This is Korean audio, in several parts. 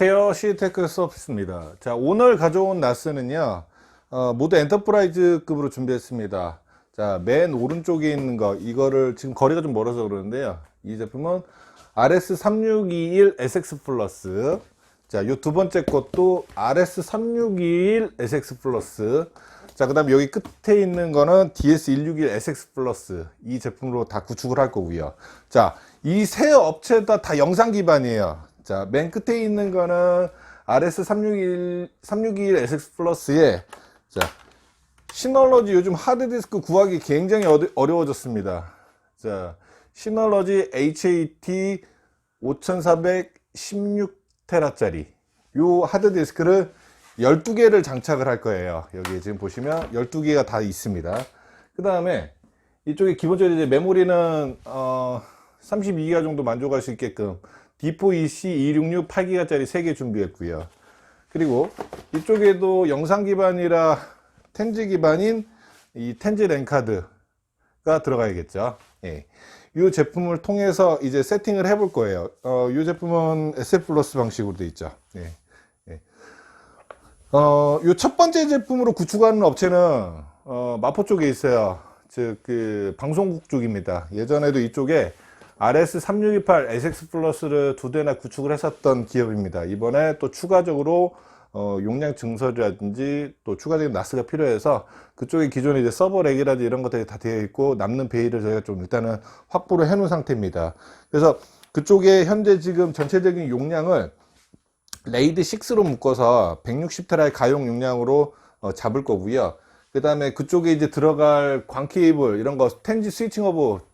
안녕하세요? 시테크 서비스입니다. 자 오늘 가져온 나스는요 어, 모두 엔터프라이즈급으로 준비했습니다. 자맨 오른쪽에 있는 거 이거를 지금 거리가 좀 멀어서 그러는데요. 이 제품은 RS3621 SX 플러스. 자요 두 번째 것도 RS3621 SX 플러스. 자그 다음에 여기 끝에 있는 거는 DS161 SX 플러스. 이 제품으로 다 구축을 할 거고요. 자 이 세 업체 다, 다 영상 기반이에요 자, 맨 끝에 있는 거는 RS361, 361 SX 플러스에, 자, 시널러지 요즘 하드디스크 구하기 굉장히 어려- 어려워졌습니다. 자, 시널러지 HAT 5416테라짜리 요 하드디스크를 12개를 장착을 할 거예요. 여기 지금 보시면 12개가 다 있습니다. 그 다음에 이쪽에 기본적으로 이제 메모리는 어 32기가 정도 만족할 수 있게끔 D4EC 266 8기가짜리 3개 준비했고요. 그리고 이쪽에도 영상 기반이라 텐즈 기반인 이 텐즈 랜카드가 들어가야겠죠. 예. 이 제품을 통해서 이제 세팅을 해 볼 거예요. 어, 이 제품은 SF 플러스 방식으로 돼 있죠. 예. 예. 어, 요첫 번째 제품으로 구축하는 업체는 어, 마포 쪽에 있어요. 즉 그 방송국 쪽입니다. 예전에도 이쪽에 RS3628 SX 플러스를 두 대나 구축을 했었던 기업입니다. 이번에 또 추가적으로 어, 용량 증설이라든지 또 추가적인 나스가 필요해서 그쪽에 기존에 이제 서버 렉이라든지 이런 것들이 다 되어 있고 남는 베이를 저희가 좀 일단은 확보를 해 놓은 상태입니다. 그래서 그쪽에 현재 지금 전체적인 용량을 레이드 6로 묶어서 160테라의 가용 용량으로 어, 잡을 거고요. 그 다음에 그쪽에 이제 들어갈 광 케이블 이런 거 텐지 스위칭 오브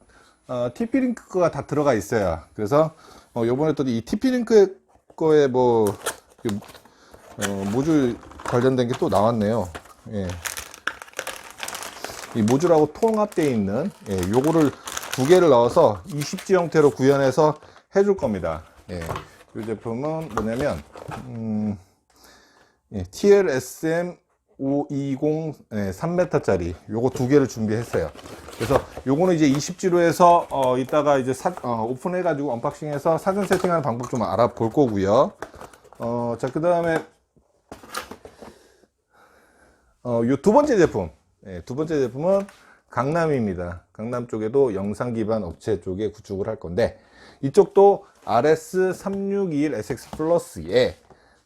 어, TP-링크가 다 들어가 있어요. 그래서 어, 요번에 또 이 TP-링크 거에 뭐 그, 어, 모듈 관련된 게 또 나왔네요. 예. 이 모듈하고 통합되어 있는 예, 요거를 두 개를 넣어서 20지 형태로 구현해서 해줄 겁니다. 예. 이 제품은 뭐냐면 음, 예, TLSM 520 예, 3m짜리 요거 두 개를 준비했어요. 그래서 요거는 이제 20지로 해서 어 이따가 이제 사, 어, 오픈해 가지고 언박싱해서 사전 세팅하는 방법 좀 알아볼 거고요. 어, 자, 그다음에 어, 요 두 번째 제품. 예, 두 번째 제품은 강남입니다. 강남 쪽에도 영상 기반 업체 쪽에 구축을 할 건데 이쪽도 RS361 SX 플러스에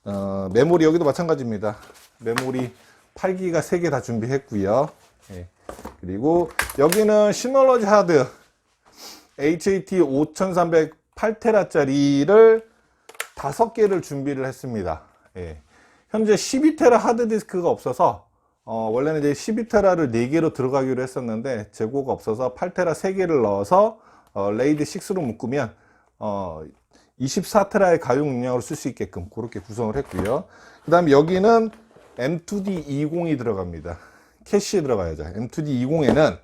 어, 메모리 여기도 마찬가지입니다. 메모리 8기가 3개 다 준비했고요. 예. 그리고 여기는 시널러지 하드 HAT 5308테라 짜리를 5개를 준비를 했습니다. 예. 현재 12테라 하드디스크가 없어서 어, 원래는 이제 12테라를 4개로 들어가기로 했었는데 재고가 없어서 8테라 3개를 넣어서 어, 레이드 6로 묶으면 어, 24테라의 가용 용량으로 쓸 수 있게끔 그렇게 구성을 했고요. 그 다음에 여기는 M2D20이 들어갑니다. 캐시에 들어가야죠. M2D20에는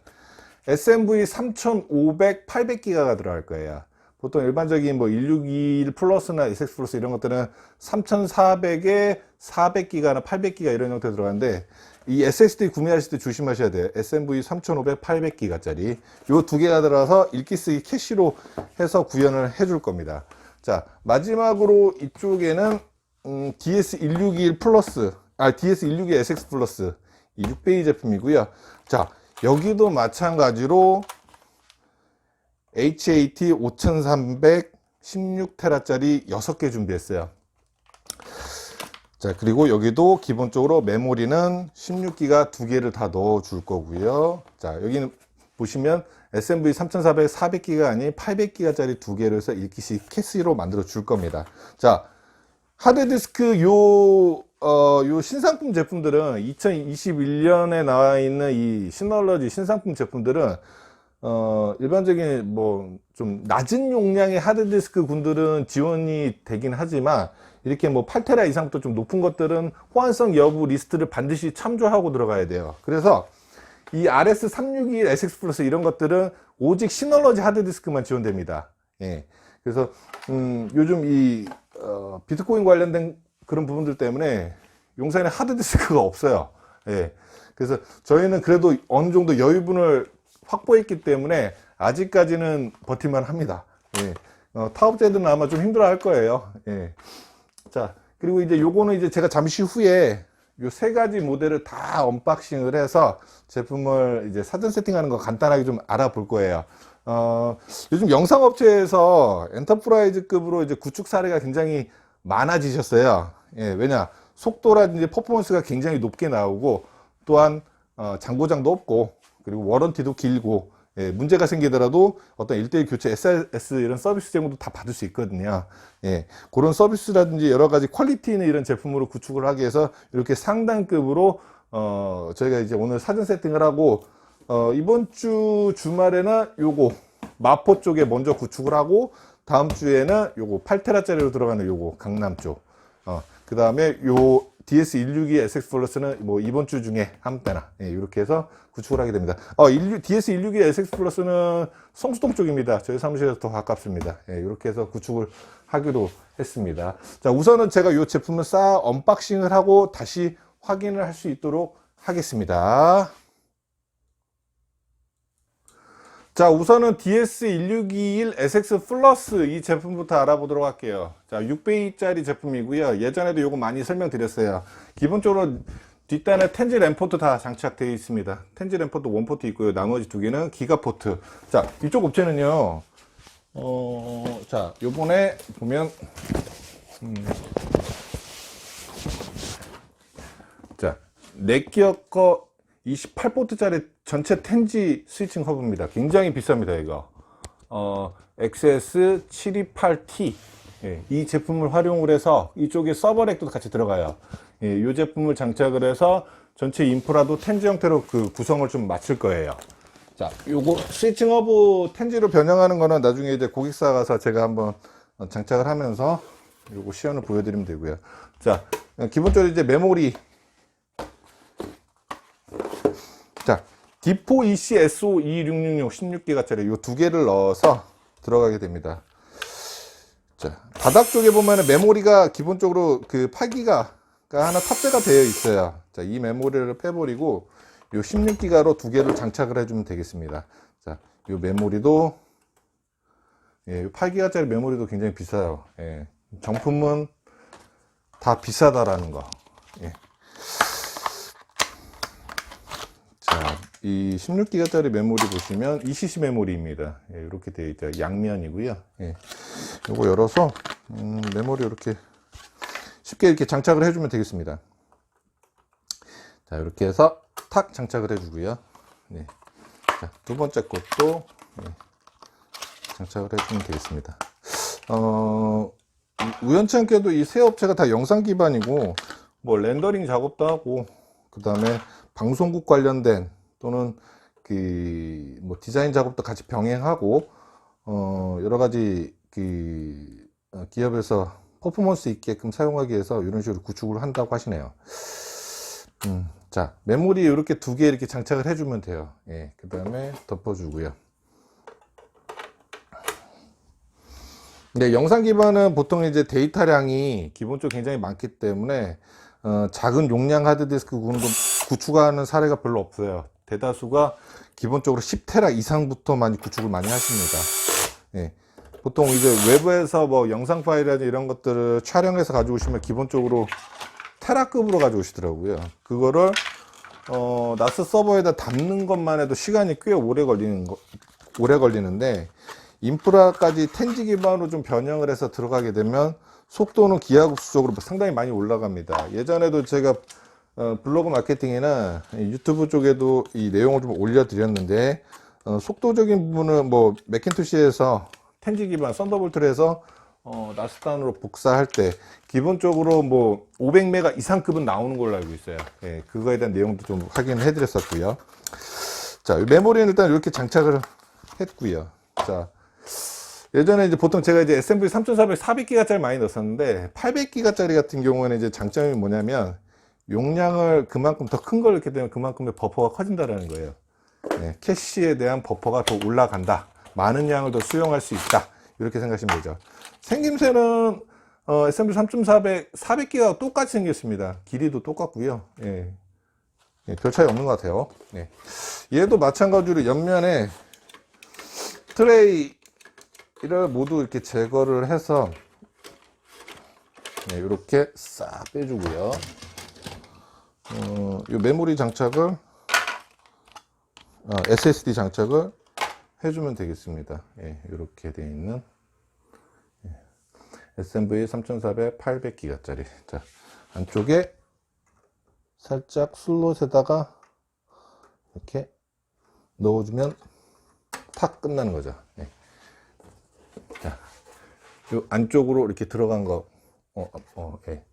SMV 3500, 800기가가 들어갈 거예요. 보통 일반적인 뭐 161 플러스나 SX 플러스 이런 것들은 3400에 400기가나 800기가 이런 형태 들어가는데 이 SSD 구매하실 때 조심하셔야 돼요. SMV 3500, 800기가짜리 요 두 개가 들어가서 읽기 쓰기 캐시로 해서 구현을 해줄 겁니다. 자 마지막으로 이쪽에는 음, DS161 플러스 아 DS161 SX 플러스 이 6배기 제품이고요. 자 여기도 마찬가지로 HAT 5316테라짜리 6개 준비했어요. 자, 그리고 여기도 기본적으로 메모리는 16기가 두 개를 다 넣어 줄 거고요. 자, 여기는 보시면 SMV 3400 400기가 아닌 800기가짜리 두 개를 해서 읽기식 캐시로 만들어 줄 겁니다. 자, 하드디스크 요, 어, 요 신상품 제품들은 2021년에 나와 있는 이 시널러지 신상품 제품들은 어, 일반적인 뭐 좀 낮은 용량의 하드디스크 군들은 지원이 되긴 하지만 이렇게 뭐 8테라 이상부터 좀 높은 것들은 호환성 여부 리스트를 반드시 참조하고 들어가야 돼요. 그래서 이 RS361 SX 플러스 이런 것들은 오직 시널러지 하드디스크만 지원됩니다. 예. 그래서 음, 요즘 이 어, 비트코인 관련된 그런 부분들 때문에 용산에 하드디스크가 없어요. 예. 그래서 저희는 그래도 어느 정도 여유분을 확보했기 때문에 아직까지는 버틸만 합니다. 예. 어, 타업자들은 아마 좀 힘들어 할 거예요. 예. 자, 그리고 이제 요거는 이제 제가 잠시 후에 요 세 가지 모델을 다 언박싱을 해서 제품을 이제 사전 세팅하는 거 간단하게 좀 알아볼 거예요. 어, 요즘 영상업체에서 엔터프라이즈급으로 이제 구축 사례가 굉장히 많아지셨어요. 예, 왜냐, 속도라든지 퍼포먼스가 굉장히 높게 나오고, 또한, 어, 장고장도 없고, 그리고 워런티도 길고, 예, 문제가 생기더라도 어떤 일대일 교체 SRS 이런 서비스 제공도 다 받을 수 있거든요. 예, 그런 서비스라든지 여러 가지 퀄리티 있는 이런 제품으로 구축을 하기 위해서 이렇게 상단급으로 어, 저희가 이제 오늘 사전 세팅을 하고 어, 이번 주 주말에는 요거 마포 쪽에 먼저 구축을 하고 다음 주에는 요거 8테라짜리로 들어가는 요거 강남 쪽. 어, 그 다음에 요 DS162 SX 플러스는 뭐 이번 주 중에 한 때나 예, 이렇게 해서 구축을 하게 됩니다. 어, 16, DS162 SX 플러스는 성수동 쪽입니다. 저희 사무실에서 더 가깝습니다. 예, 이렇게 해서 구축을 하기로 했습니다. 자, 우선은 제가 이 제품을 쌓아 언박싱을 하고 다시 확인을 할 수 있도록 하겠습니다. 자, 우선은 DS1621 SX 플러스 이 제품부터 알아보도록 할게요. 자, 6배기짜리 제품이고요. 예전에도 요거 많이 설명드렸어요. 기본적으로 뒷단에 텐지 램포트 다 장착되어 있습니다. 텐지 램포트 원포트 있고요. 나머지 두 개는 기가 포트. 자, 이쪽 업체는요. 어, 자, 요번에 보면 음, 자, 넷기어 거 28포트짜리 전체 텐지 스위칭 허브입니다. 굉장히 비쌉니다, 이거. 어, XS728T. 예, 이 제품을 활용을 해서 이쪽에 서버렉도 같이 들어가요. 예, 이 제품을 장착을 해서 전체 인프라도 텐지 형태로 그 구성을 좀 맞출 거예요. 자, 요거 스위칭 허브 텐지로 변형하는 거는 나중에 이제 고객사 가서 제가 한번 어, 장착을 하면서 요거 시연을 보여드리면 되고요. 자, 기본적으로 이제 메모리 자, D4 EC SO 2666 16기가짜리 요두 개를 넣어서 들어가게 됩니다. 자, 바닥 쪽에 보면은 메모리가 기본적으로 그 8기가가 하나 탑재가 되어 있어요. 자, 이 메모리를 빼버리고 요 16기가로 두 개를 장착을 해주면 되겠습니다. 자, 요 메모리도 예, 8기가짜리 메모리도 굉장히 비싸요. 예, 정품은 다 비싸다라는 거. 예. 자, 이 16기가짜리 메모리 보시면 ECC 메모리입니다. 예, 이렇게 되어 있죠. 양면이고요. 예. 요거 열어서 음, 메모리 이렇게 쉽게 이렇게 장착을 해주면 되겠습니다. 자, 이렇게 해서 탁 장착을 해주고요. 네. 자, 두 번째 것도 네, 장착을 해주면 되겠습니다. 어, 우연치 않게도 이 세 업체가 다 영상 기반이고 뭐 렌더링 작업도 하고 그 다음에 방송국 관련된 또는 그 뭐 디자인 작업도 같이 병행하고 어 여러 가지 그 어, 기업에서 퍼포먼스 있게끔 사용하기 위해서 이런 식으로 구축을 한다고 하시네요. 음, 자 메모리 이렇게 두 개 이렇게 장착을 해주면 돼요. 예, 그 다음에 덮어주고요. 네, 영상 기반은 보통 이제 데이터량이 기본적으로 굉장히 많기 때문에 어, 작은 용량 하드디스크 구축하는 사례가 별로 없어요. 대다수가 기본적으로 10테라 이상부터 많이 구축을 많이 하십니다. 예. 보통 이제 외부에서 뭐 영상 파일이라든지 이런 것들을 촬영해서 가져오시면 기본적으로 테라급으로 가져오시더라고요. 그거를 어, 나스 서버에다 담는 것만 해도 시간이 꽤 오래 걸리는 거, 오래 걸리는데 인프라까지 텐지 기반으로 좀 변형을 해서 들어가게 되면 속도는 기하급수적으로 상당히 많이 올라갑니다. 예전에도 제가 어, 블로그 마케팅이나 유튜브 쪽에도 이 내용을 좀 올려드렸는데 어, 속도적인 부분은 뭐 맥킨토시에서 텐지 기반 썬더볼트를 해서 어, 나스단으로 복사할 때 기본적으로 뭐 500메가 이상급은 나오는 걸로 알고 있어요. 예, 그거에 대한 내용도 좀 확인을 해드렸었고요. 자, 이 메모리는 일단 이렇게 장착을 했고요. 자, 예전에 이제 보통 제가 이제 SMV 3400, 400기가짜리 많이 넣었었는데 800기가짜리 같은 경우에는 이제 장점이 뭐냐면 용량을 그만큼 더 큰 걸 넣게 되면 그만큼의 버퍼가 커진다라는 거예요. 네, 캐시에 대한 버퍼가 더 올라간다. 많은 양을 더 수용할 수 있다. 이렇게 생각하시면 되죠. 생김새는 어, SMB 3400, 400기가 똑같이 생겼습니다. 길이도 똑같고요. 예. 예, 별 차이 없는 것 같아요. 네. 얘도 마찬가지로 옆면에 트레이를 모두 이렇게 제거를 해서 네, 이렇게 싹 빼주고요. 어, 이 메모리 장착을 아, SSD 장착을 해주면 되겠습니다. 예, 이렇게 되어 있는 예, SMV 3400 800기가짜리. 자, 안쪽에 살짝 슬롯에다가 이렇게 넣어주면 탁 끝나는 거죠. 예. 자, 요 안쪽으로 이렇게 들어간 거, 어, 어, 예.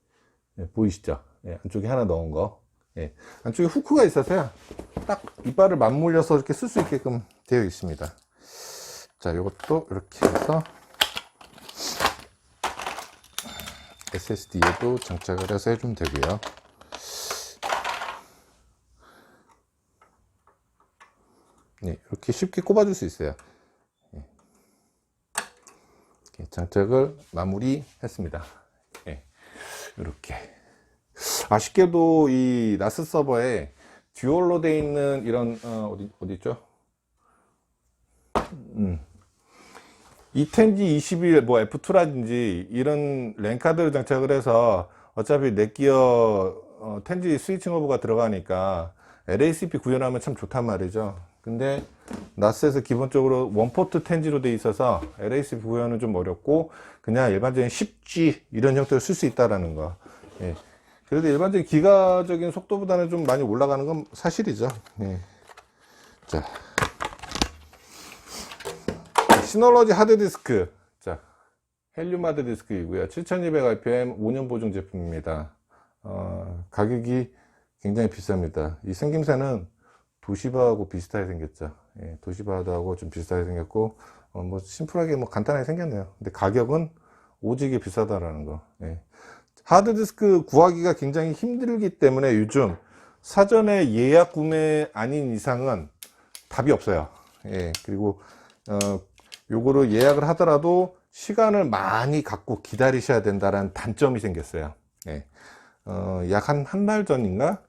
예, 보이시죠? 예, 안쪽에 하나 넣은 거. 예, 안쪽에 후크가 있어서요. 딱 이빨을 맞물려서 이렇게 쓸 수 있게끔 되어 있습니다. 자, 이것도 이렇게 해서 SSD에도 장착을 해서 해주면 되고요. 네, 이렇게 쉽게 꼽아줄 수 있어요. 예. 이렇게 장착을 마무리했습니다. 예, 이렇게. 아쉽게도 이 나스 서버에 듀얼로 돼 있는 이런 어, 디 어디 있죠? 음. 이텐지 21, 뭐 F2라든지 이런 랜카드를 장착을 해서 어차피 넷기어 어, 텐지 스위칭 오버가 들어가니까 LACP 구현하면 참 좋단 말이죠. 근데 나스에서 기본적으로 원포트 텐지로 돼 있어서 LACP 구현은 좀 어렵고 그냥 일반적인 10G 이런 형태로 쓸 수 있다라는 거. 예. 그래도 일반적인 기가적인 속도보다는 좀 많이 올라가는 건 사실이죠. 예. 자. 시널러지 하드디스크. 자. 헬륨 하드디스크이고요. 7200rpm 5년 보증 제품입니다. 어, 가격이 굉장히 비쌉니다. 이 생김새는 도시바하고 비슷하게 생겼죠. 예, 도시바하고 좀 비슷하게 생겼고, 어, 뭐, 심플하게 뭐 간단하게 생겼네요. 근데 가격은 오지게 비싸다라는 거. 예. 하드디스크 구하기가 굉장히 힘들기 때문에 요즘 사전에 예약 구매 아닌 이상은 답이 없어요. 예, 그리고, 어, 요거를 예약을 하더라도 시간을 많이 갖고 기다리셔야 된다는 단점이 생겼어요. 예. 어, 약 한, 한 달 전인가?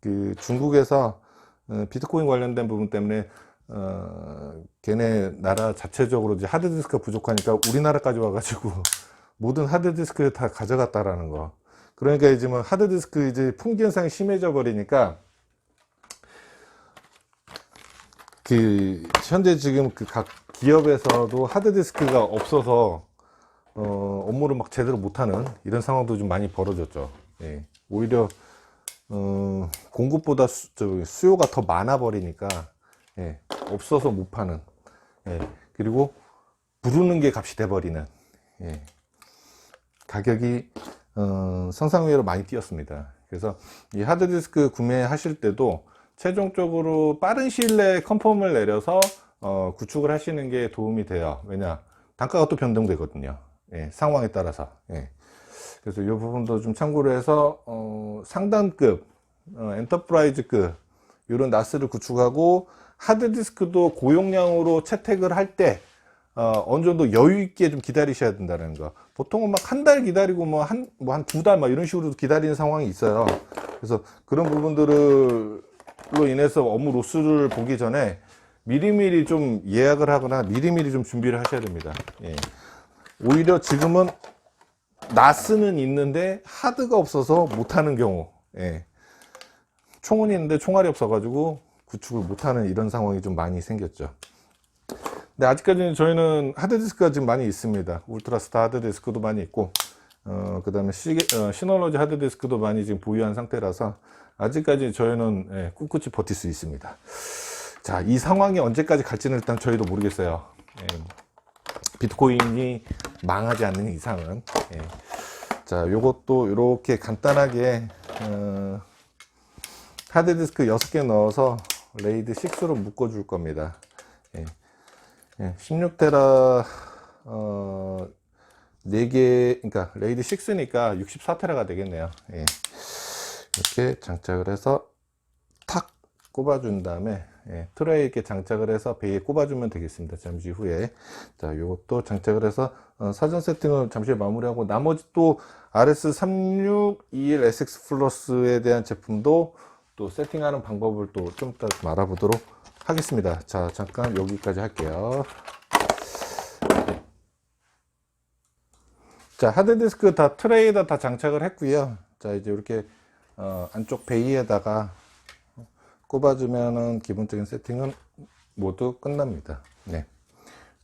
그 중국에서 어, 비트코인 관련된 부분 때문에 어, 걔네 나라 자체적으로 이제 하드디스크가 부족하니까 우리나라까지 와가지고 모든 하드디스크를 다 가져갔다라는 거. 그러니까 이제 뭐 하드디스크 이제 풍기현상이 심해져 버리니까 그 현재 지금 그 각 기업에서도 하드디스크가 없어서 어, 업무를 막 제대로 못하는 이런 상황도 좀 많이 벌어졌죠. 예. 오히려 어, 공급보다 수, 저, 수요가 더 많아 버리니까 예, 없어서 못 파는 예, 그리고 부르는 게 값이 돼 버리는 예, 가격이 어, 상상외로 많이 뛰었습니다. 그래서 이 하드디스크 구매하실 때도 최종적으로 빠른 시일 내에 컨펌을 내려서 어, 구축을 하시는 게 도움이 돼요. 왜냐 단가가 또 변동되거든요. 예, 상황에 따라서. 예. 그래서 이 부분도 좀 참고를 해서 어, 상단급, 어, 엔터프라이즈급 이런 나스를 구축하고 하드디스크도 고용량으로 채택을 할때 어, 어느 정도 여유 있게 좀 기다리셔야 된다는 거. 보통은 막 한 달 기다리고 뭐 한 뭐 한 두 달 막 이런 식으로 기다리는 상황이 있어요. 그래서 그런 부분들로 인해서 업무 로스를 보기 전에 미리미리 좀 예약을 하거나 미리미리 좀 준비를 하셔야 됩니다. 예. 오히려 지금은 나스는 있는데 하드가 없어서 못하는 경우 예. 총은 있는데 총알이 없어가지고 구축을 못하는 이런 상황이 좀 많이 생겼죠 근데 아직까지는 저희는 하드디스크가 지금 많이 있습니다 울트라스타 하드디스크도 많이 있고 어, 그 다음에 어, 시널러지 하드디스크도 많이 지금 보유한 상태라서 아직까지 저희는 예, 꿋꿋이 버틸 수 있습니다 자 이 상황이 언제까지 갈지는 일단 저희도 모르겠어요 예. 비트코인이 망하지 않는 이상은 예. 자 요것도 이렇게 간단하게 어, 하드디스크 6개 넣어서 레이드 6로 묶어 줄 겁니다 예. 예. 16테라 어, 4개 그러니까 레이드 6니까 64테라가 되겠네요 예. 이렇게 장착을 해서 탁 꼽아 준 다음에 예, 트레이에 이렇게 장착을 해서 베이에 꼽아주면 되겠습니다. 잠시 후에. 자, 요것도 장착을 해서 어, 사전 세팅을 잠시 마무리하고 나머지 또 RS3621SX 플러스에 대한 제품도 또 세팅하는 방법을 또좀좀 알아보도록 하겠습니다. 자, 잠깐 여기까지 할게요. 자, 하드디스크 다 트레이에다 다 장착을 했고요. 자, 이제 이렇게 어, 안쪽 베이에다가 꼽아주면은 기본적인 세팅은 모두 끝납니다. 네.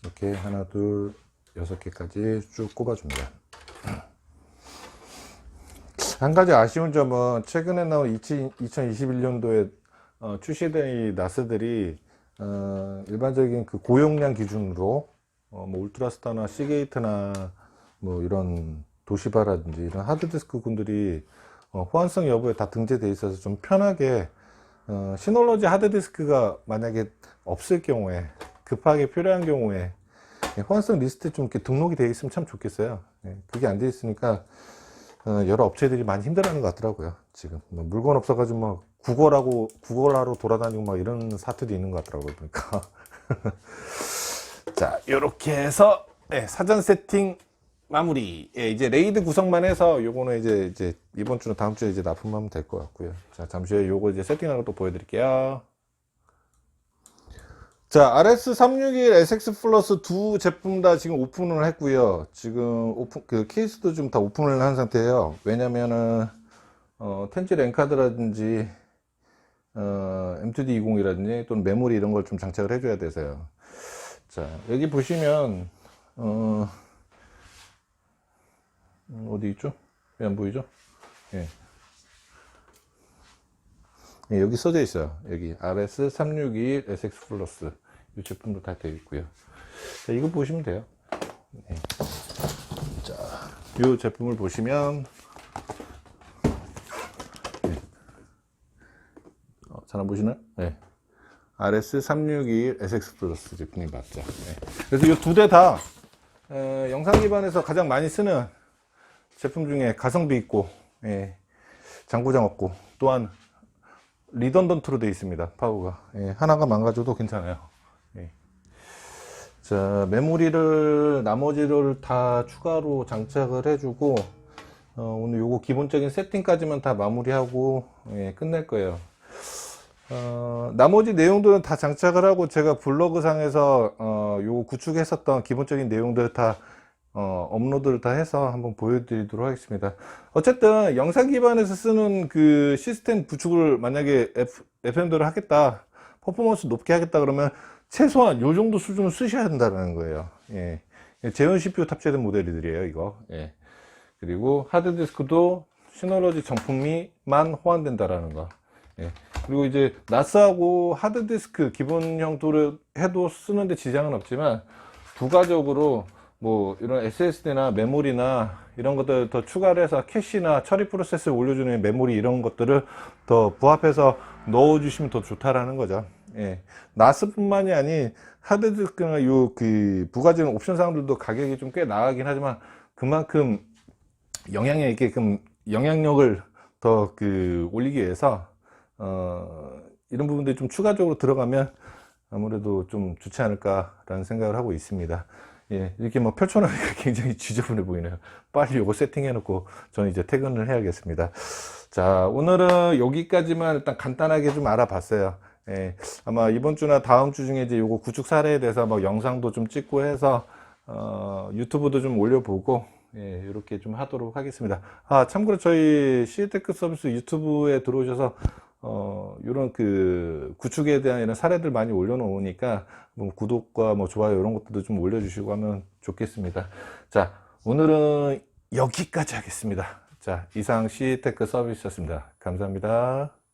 이렇게 하나, 둘, 여섯 개까지 쭉 꼽아줍니다. 한 가지 아쉬운 점은 최근에 나온 2021년도에 어, 출시된 이 나스들이 어, 일반적인 그 고용량 기준으로 어, 뭐 울트라스타나 시게이트나 뭐 이런 도시바라든지 이런 하드디스크 군들이 어, 호환성 여부에 다 등재돼 있어서 좀 편하게 어, 시놀러지 하드디스크가 만약에 없을 경우에 급하게 필요한 경우에 예, 호환성 리스트에 좀 이렇게 등록이 되어 있으면 참 좋겠어요. 예, 그게 안 돼 있으니까 어, 여러 업체들이 많이 힘들어하는 것 같더라고요. 지금 뭐 물건 없어가지고 막 구걸하고 구걸하러 돌아다니고 막 이런 사태도 있는 것 같더라고요. 그러니까 자 이렇게 해서 예, 사전 세팅 마무리. 예, 이제 레이드 구성만 해서 요거는 이제 이제 이번 주는 다음 주에 이제 납품하면 될 것 같고요. 자 잠시 후에 요거 이제 세팅하는 거또 보여드릴게요. 자, RS361 SX 플러스 두 제품 다 지금 오픈을 했고요. 지금 오픈 그 케이스도 좀다 오픈을 한 상태예요. 왜냐면은 어, 텐지 랜카드라든지 어, M2D20이라든지 또는 메모리 이런 걸 좀 장착을 해줘야 돼서요. 자, 여기 보시면 어, 음, 어디 있죠? 왜 안 보이죠? 예. 예, 여기 써져 있어요. 여기 RS361 SX 플러스 이 제품도 다 되어 있고요. 자, 이거 보시면 돼요. 네. 자, 이 제품을 보시면 네. 안 보시나요? 네. RS361 SX 플러스 제품이 맞죠. 네. 그래서 이 두 대다 영상 기반에서 가장 많이 쓰는 제품 중에 가성비 있고 예, 장고장 없고 또한 리던던트로 되어 있습니다. 파워가 예, 하나가 망가져도 괜찮아요. 예. 자 메모리를 나머지를 다 추가로 장착을 해주고 어, 오늘 요거 기본적인 세팅까지만 다 마무리하고 예, 끝낼 거예요. 어, 나머지 내용들은 다 장착을 하고 제가 블로그 상에서 어, 요거 구축했었던 기본적인 내용들 다 어, 업로드를 다 해서 한번 보여드리도록 하겠습니다. 어쨌든 영상 기반에서 쓰는 그 시스템 구축을 만약에 F, FM대로 하겠다, 퍼포먼스 높게 하겠다 그러면 최소한 요 정도 수준을 쓰셔야 된다는 거예요. 예. 제온 CPU 탑재된 모델들이에요, 이거. 예. 그리고 하드디스크도 시너러지 정품이만 호환된다라는 거. 예. 그리고 이제 나스하고 하드디스크 기본 형 도를 해도 쓰는데 지장은 없지만 부가적으로 뭐 이런 SSD나 메모리나 이런 것들 더 추가를 해서 캐시나 처리 프로세스를 올려주는 메모리 이런 것들을 더 부합해서 넣어 주시면 더 좋다라는 거죠. 예. 나스뿐만이 아닌 하드디스크나 요 그 부가적인 옵션 사항들도 가격이 좀 꽤 나가긴 하지만 그만큼 영향력 있게 그 영향력을 더 그 올리기 위해서 어 이런 부분들이 좀 추가적으로 들어가면 아무래도 좀 좋지 않을까라는 생각을 하고 있습니다. 예, 이렇게 뭐 펼쳐놓으니까 굉장히 지저분해 보이네요. 빨리 요거 세팅해놓고 저는 이제 퇴근을 해야겠습니다. 자, 오늘은 여기까지만 일단 간단하게 좀 알아봤어요. 예, 아마 이번 주나 다음 주 중에 이제 요거 구축 사례에 대해서 뭐 영상도 좀 찍고 해서, 어, 유튜브도 좀 올려보고, 예, 이렇게 좀 하도록 하겠습니다. 아, 참고로 저희 시에테크 서비스 유튜브에 들어오셔서 어, 이런 그 구축에 대한 이런 사례들 많이 올려놓으니까 뭐 구독과 뭐 좋아요 이런 것들도 좀 올려주시고 하면 좋겠습니다. 자, 오늘은 여기까지 하겠습니다. 자, 이상 시테크 서비스였습니다. 감사합니다.